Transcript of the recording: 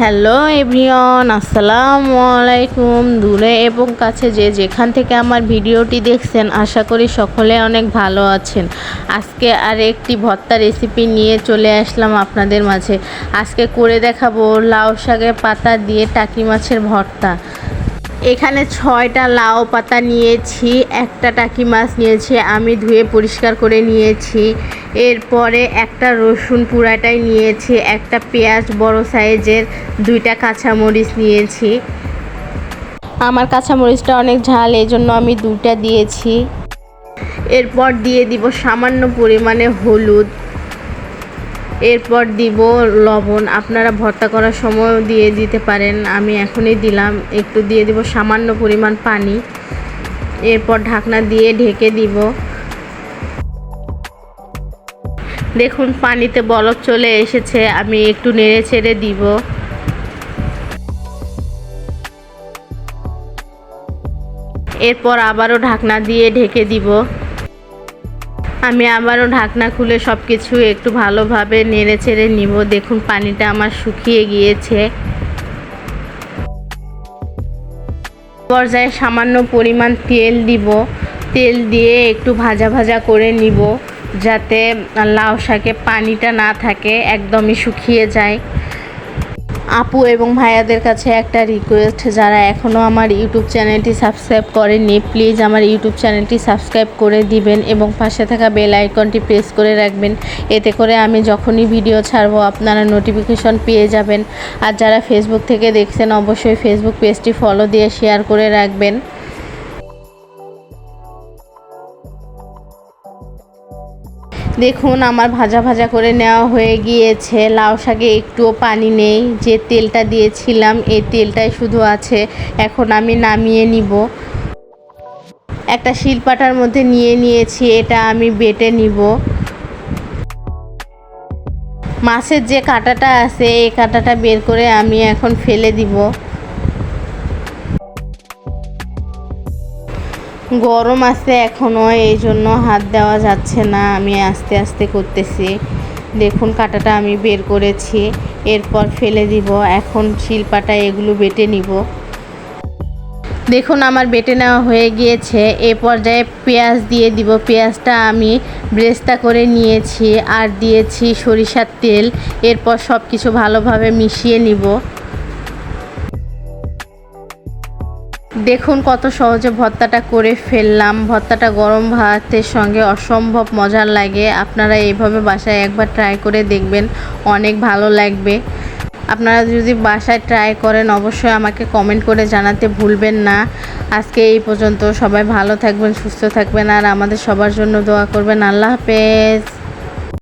Hello everyone আসসালামু আলাইকুম। দূরে এবং কাছে যে যেখান থেকে আমার ভিডিওটি দেখছেন, আশা করি সকলে অনেক ভালো আছেন। আজকে আর একটি ভর্তা রেসিপি নিয়ে চলে আসলাম আপনাদের মাঝে। আজকে করে দেখাবো লাউ শাকের পাতা দিয়ে টাকি মাছের ভর্তা। এখানে ছয়টা লাউ পাতা নিয়েছি একটা টাকি মাছ নিয়েছি আমি ধুয়ে পরিষ্কার করে নিয়েছি। এরপরে একটা রসুন পুরাটাই নিয়েছি, একটা পেঁয়াজ বড় সাইজের, দুইটা কাঁচামরিচ নিয়েছি। আমার কাঁচামরিচটা অনেক ঝাল এই জন্য আমি দুইটা দিয়েছি। এরপর দিয়ে দিব সামান্য পরিমাণে হলুদ। এরপর দিব লবণ। আপনারা ভর্তা করার সময় দিয়ে দিতে পারেন। আমি এখনই দিলাম। একটু দিয়ে দিব সামান্য পরিমাণ পানি। এরপর ঢাকনা দিয়ে ঢেকে দিব। দেখুন, পানিতে বরফ চলে এসেছে। আমি একটু নেড়ে ছেড়ে দিব। এরপর আবারও ঢাকনা দিয়ে ঢেকে দিব। আমি আবারও ঢাকনা খুলে সব কিছু একটু ভালোভাবে নেড়ে চেড়ে নিব। দেখুন, পানিটা আমার শুকিয়ে গিয়েছে। পর্যায়ে সামান্য পরিমাণ তেল দিব। তেল দিয়ে একটু ভাজা ভাজা করে নিব, যাতে লাউ শাকে পানিটা না থাকে, একদমই শুকিয়ে যায়। আপু এবং ভাইয়াদের কাছে একটা রিকোয়েস্ট যারা এখনও আমার ইউটিউব চ্যানেলটি সাবস্ক্রাইব করেননি প্লিজ আমার ইউটিউব চ্যানেলটি সাবস্ক্রাইব করে দিবেন এবং পাশে থাকা বেল আইকনটি প্রেস করে রাখবেন। এতে করে আমি যখনই ভিডিও ছাড়বো, আপনারা নোটিফিকেশন পেয়ে যাবেন। আর যারা ফেসবুক থেকে দেখছেন, অবশ্যই ফেসবুক পেজটি ফলো দিয়ে শেয়ার করে রাখবেন। দেখুন, আমার ভাজা ভাজা করে নেওয়া হয়ে গিয়েছে। লাউ শাকে একটুও পানি নেই। যে তেলটা দিয়েছিলাম, এই তেলটাই শুধু আছে। এখন আমি নামিয়ে নিব। একটা শিলপাটার মধ্যে নিয়ে নিয়েছি, এটা আমি বেটে নিব। মাছের যে কাঁটাটা আছে, এই কাঁটাটা বের করে আমি এখন ফেলে দিব। গরম আছে এখনও এই জন্য হাত দেওয়া যাচ্ছে না। আমি আস্তে আস্তে করতেছি। দেখুন, কাঁটাটা আমি বের করেছি। এরপর ফেলে দিব। এখন শিলপাটা এগুলো বেটে নিব। দেখুন, আমার বেটে নেওয়া হয়ে গিয়েছে। এ পর্যায়ে পেঁয়াজ দিয়ে দিব। পেঁয়াজটা আমি ব্রেস্তা করে নিয়েছি। আর দিয়েছি সরিষার তেল। এরপর সব কিছু ভালোভাবে মিশিয়ে নিব। দেখুন কত সহজে ভর্তাটা করে ফেললাম। ভর্তাটা গরম ভাতের সঙ্গে অসম্ভব মজার লাগে। আপনারা এইভাবে বাসায় একবার ট্রাই করে দেখবেন, অনেক ভালো লাগবে। আপনারা যদি বাসায় ট্রাই করেন, অবশ্যই আমাকে কমেন্ট করে জানাতে ভুলবেন না। আজকে এই পর্যন্ত সবাই ভালো থাকবেন, সুস্থ থাকবেন, আর আমাদের সবার জন্য দোয়া করবেন। আল্লাহ হাফেজ।